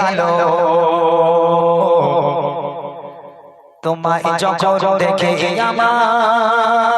আলো তোমায় যখন দেখে আমার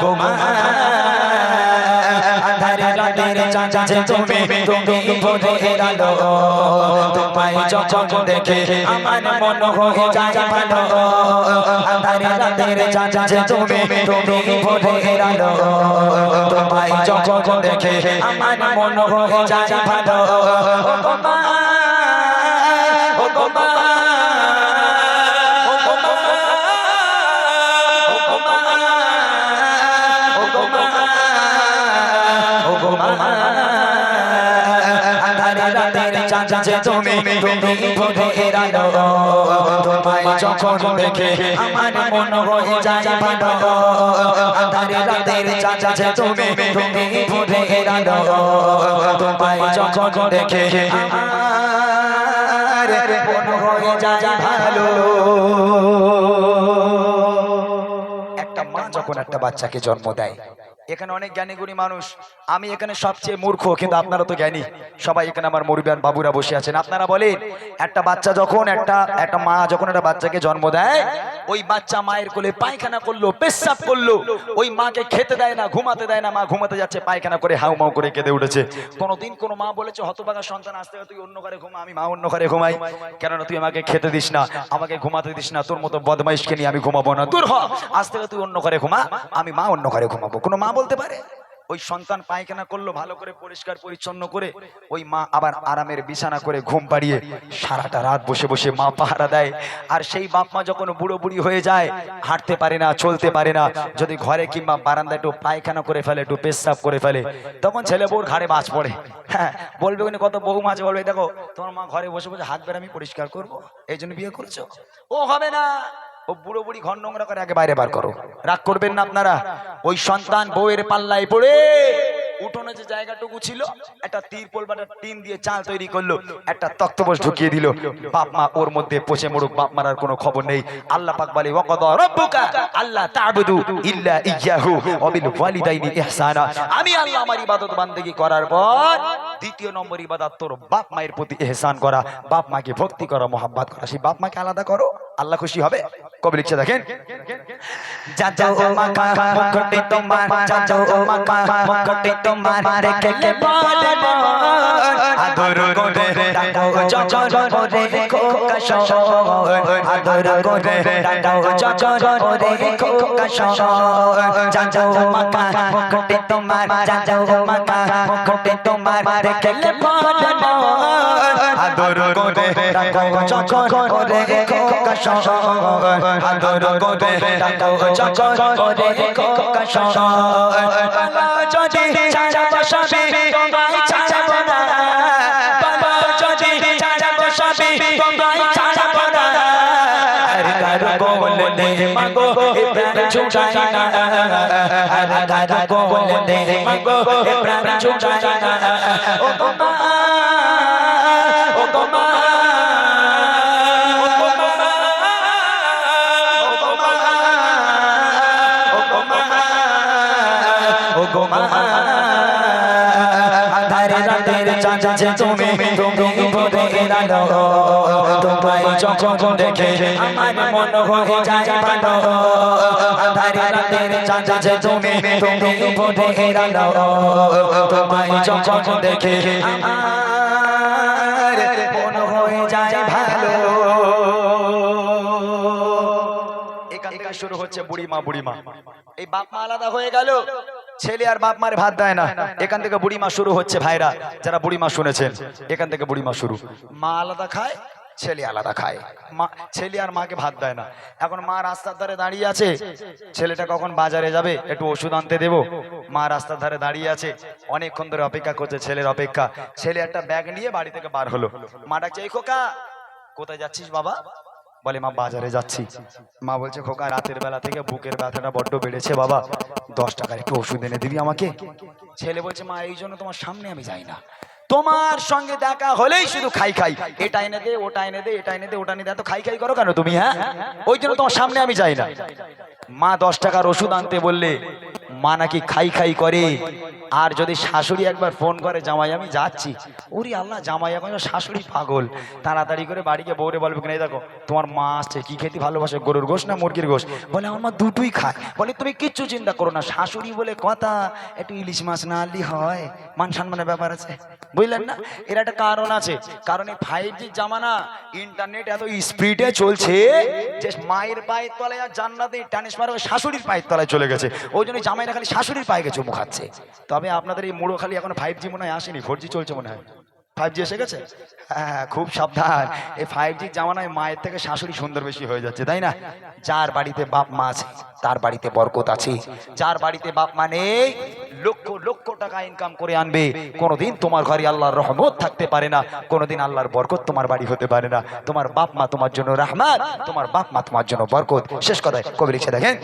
গো আধারে রাতের চাঁদ তুমি তুমি ভোরের আলো তোমায় যখন দেখে আমার মন হয়ে যায় ভালো আধারে রাতের চাঁদ তুমি তুমি ভোরের আলো তোমায় যখন দেখে আমার মন হয়ে যায় ভালো ও মা ও গো যে তুমি তুমি ভোরের আলো তোমায় যখন দেখে আমার মন হয়ে যায় ভালো আধারে রাতের চাঁদ যে তুমি তুমি আলো তোমায় যখন দেখে আমার মন হয়ে যায় ভালো একটা মা যখন একটা বাচ্চাকে জন্ম দেয় এখানে অনেক জ্ঞানী গুণী মানুষ। আমি এখানে সবচেয়ে মূর্খ, কিন্তু আপনারা তো জ্ঞানী। সবাই এখানে আমার মরিবান বাবুরা বসে আছেন। আপনারা বলেন, একটা বাচ্চা যখন, একটা একটা মা যখন একটা বাচ্চাকে জন্ম দেয়, ওই বাচ্চা মায়ের কোলে পায়খানা করল, পেশাব করল, ওই মাকে খেতে দেয় না, ঘুমাতে দেয় না, মা ঘুমাতে যাচ্ছে, পায়খানা করে হাউ মাউ করে কেঁদে উঠেছে। কোনোদিন কোনো মা বলেছে হতবাগা সন্তান, আসতে তুই অন্য ঘরে ঘুমা, আমি মা অন্য ঘরে ঘুমাই। কেননা তুই আমাকে খেতে দিস না, আমাকে ঘুমাতে দিস না, তোর মতো বদমাইশকে নিয়ে আমি ঘুমাবো না। দূর হ আজ থেকে তুই অন্য ঘরে ঘুমা, আমি মা অন্য ঘরে ঘুমাবো। কোনো মা বলতে পারে? ওই সন্তান পায়খানা করল, ভালো করে পরিষ্কার পরিচ্ছন্ন করে, ওই মা আবার আরামের বিছানা করে ঘুম পাড়িয়ে সারাটা রাত বসে বসে মা পাহারা দেয়। আর সেই বাপ মা যখন বুড়ো বুড়ি হয়ে যায়, হাঁটতে পারে না, চলতে পারে না, যদি ঘরে কিংবা বারান্দায় একটু পায়খানা করে ফেলে, একটু পেশাব করে ফেলে, তখন ছেলে বউর ঘাড়ে মাছ পড়ে। হ্যাঁ বলবে কত বউ মাছ বলবে দেখো, তোমার মা ঘরে বসে বসে হাত বের আমি পরিষ্কার করব, এই জন্য বিয়ে করেছ? ও হবে না। ও বুড়ো বুড়ি ঘর নোংরা করে আগে বাইরে বার করো। রাগ করবেন না আপনারা? ওই সন্তান বউয়ের পাল্লায় পড়ে উঠোনে যে জায়গাটুকু ছিল একটা তিরপল বা একটা টিন দিয়ে চাল তৈরি করল একটা তক্তপোষ ঢুকিয়ে দিল বাপ মা ওর মধ্যে পচে মরুক বাপ মারার কোনো খবর নেই আল্লাহ পাক বলে ওয়াকাদ রাব্বুকা আল্লাহ তা'বুদু ইল্লা ইয়াহু ওয়া বিল ওয়ালিদাইনি ইহসানা আমি আল্লাহ আমার ইবাদত বান্দেগি করার পর দ্বিতীয় নম্বর ইবাদত তোর বাপ মায়ের প্রতি ইহসান করা বাপ মাকে ভক্তি করা মোহাব্বত করা সেই বাপ মাকে আলাদা করো আল্লাহ খুশি হবে কবে লিখছে দেখেন যাও মাকা মুখটি তোমার যাও মাকা মুখটি তোমার দেখলে বলে আদর করে ডাকো জজর করে খোকা শহর আদর করে ডাকো জজর করে খোকা শহর যাও মাকা মুখটি তোমার যাও মাকা মুখটি তোমার দেখলে বলে আদর করে ডাকো জজর করে খোকা শহর আদর করে ডাকো জজর করে খোকা শহর যদি ছাড়ব সবে তোমায় ছাড়ব না বাবা যদি ছাড়ব সবে তোমায় ছাড়ব না আর কারও বলে দে মাগো, এ প্রাণ ছুটাই না। আর কারও বলে দে মাগো, এ প্রাণ ছুটাই না। ও গো মা ও গো মা মন হয়ে মন হয়ে শুরু হচ্ছে বুড়ি মা বুড়ি মা এই বাপ মা আলাদা হয়ে গেল ছেলে আর বাপ মারে ভাত দেয় না। এখান থেকে বুড়ি মা শুরু হচ্ছে ভাইরা, যারা বুড়ি মা শুনেছেন, এখান থেকে বুড়ি মা শুরু। মা আলাদা খায়, ছেলে আলাদা খায়। মা, ছেলে আর মাকে ভাত দেয় না। এখন মা রাস্তার ধারে দাঁড়িয়ে আছে, ছেলেটা কখন বাজারে যাবে, একটু ওষুধ আনতে দেবো। মা রাস্তার ধারে দাঁড়িয়ে আছে, অনেকক্ষণ ধরে অপেক্ষা করছে ছেলের অপেক্ষা। ছেলে একটা ব্যাগ নিয়ে বাড়ি থেকে বার হলো। মা ডাকছে, এই খোকা, কোথায় যাচ্ছিস বাবা? বলে, মা, বাজারে যাচ্ছি। মা বলছে, খোকা, রাতের বেলা থেকে বুকের ব্যথাটা বড্ড বেড়েছে বাবা। দশ টাকার একটু ওষুধ এনে দিবি আমাকে? ছেলে বলছে, মা, এই জন্য তোমার সামনে আমি যাই না। তোমার সঙ্গে দেখা হলেই শুধু খাই খাই। এটা এনে দে, ওটা এনে দে, এটা এনে দে, ওটা এনে দে। এত খাই খাই করো কেন তুমি হ্যাঁ? ওই জন্য তোমার সামনে আমি যাই না। মা দশ টাকার ওষুধ আনতে বললে মা নাকি খাই খাই করে। আর যদি শাশুড়ি একবার ফোন করে, জামাই, আমি যাচ্ছি। ওরে আল্লাহ, জামাই, এখন শাশুড়ি পাগল। তাড়াতাড়ি করে বাড়িকে বউরে বলবে কিনা দেখো, তোমার মা আসছে, কি খেতে ভালোবাসে? গরুর গোশ না মুরগির গোশ? বলে, আমার মা দুটোই খায়। বলে, তুমি কিচ্ছু চিন্তা করো না, শাশুড়ি বলে কথা। একটু ইলিশ মাছ না আনলি হয়। মান সম্মানের ব্যাপার আছে। বুঝলেন না? এর একটা কারণ আছে। কারণ এই ফাইভ জি জামানা ইন্টারনেট এত স্পিডে চলছে যে মায়ের পায়ের তলায় আর জান্নাতে ট্রান্সফার হয়ে শাশুড়ির পায়ের তলায় চলে গেছে। ওই জন্য জামাইরা খালি শাশুড়ির পায়ে চুমু খাচ্ছে। তবে আপনাদের এই মুড়ো খালি এখন ফাইভ জি মনে হয় আসেনি ফোর জি চলছে মনে হয়। ফাইভ জি এসে গেছে? হ্যাঁ খুব সাবধান। এই ফাইভ জি জামানায় মায়ের থেকে শাশুড়ি সুন্দর বেশি হয়ে যাচ্ছে, তাই না? যার বাড়িতে বাপ মা আছে, তার বাড়িতে বরকত আছে। যার বাড়িতে বাপ মা নেই, লক্ষ লক্ষ টাকা ইনকাম করে আনবে। কোনোদিন তোমার ঘরে আল্লাহর রহমত থাকতে পারে না। কোনোদিন আল্লাহর বরকত তোমার বাড়ি হতে পারে না। তোমার বাপ মা তোমার জন্য রহমান, তোমার বাপ মা তোমার জন্য বরকত। শেষ কথায় কবি লিখে দেখেন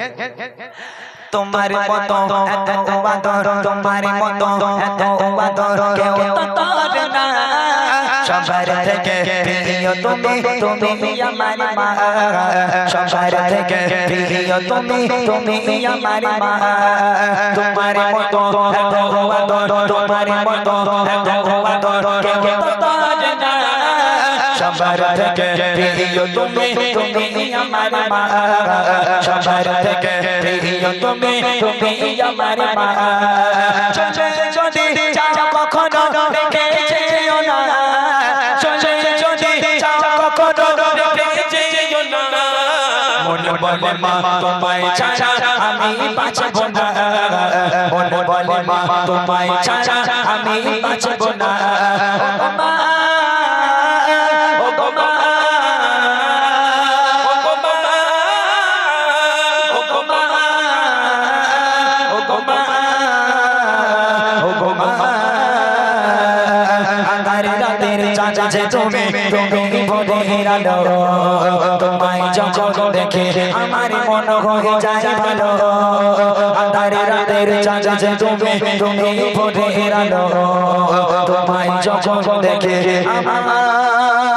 তোমার মতো, এত বাদর, তোমার মতো, এত বাদর, কেউ তো না। সবার থেকে প্রিয় তুমি তুমি আমার মা। সবার থেকে প্রিয় তুমি তুমি আমার মা। তোমার মতো, এত বাদর, তোমার মতো, এত সবার থেকে প্রিয় তুমি তুমি আমার মা। সবার থেকে প্রিয় তুমি তুমি আমার মা। যদি যাও কখনো দেখে যেও না। যদি যাও কখনো দেখে যেও না। মন বলে মা, তোমায় ছাড়া আমি বাঁচব না। মন বলে মা, তোমায় ছাড়া আমি বাঁচব না। যে তুমি। তুমি ভোরের আলো তোমায় যখন দেখে আমার মন হয়ে যায় ভালো। আধার রাতের চাঁদা তুমি তুমি ভোরের তোমায় যখন দেখে আমার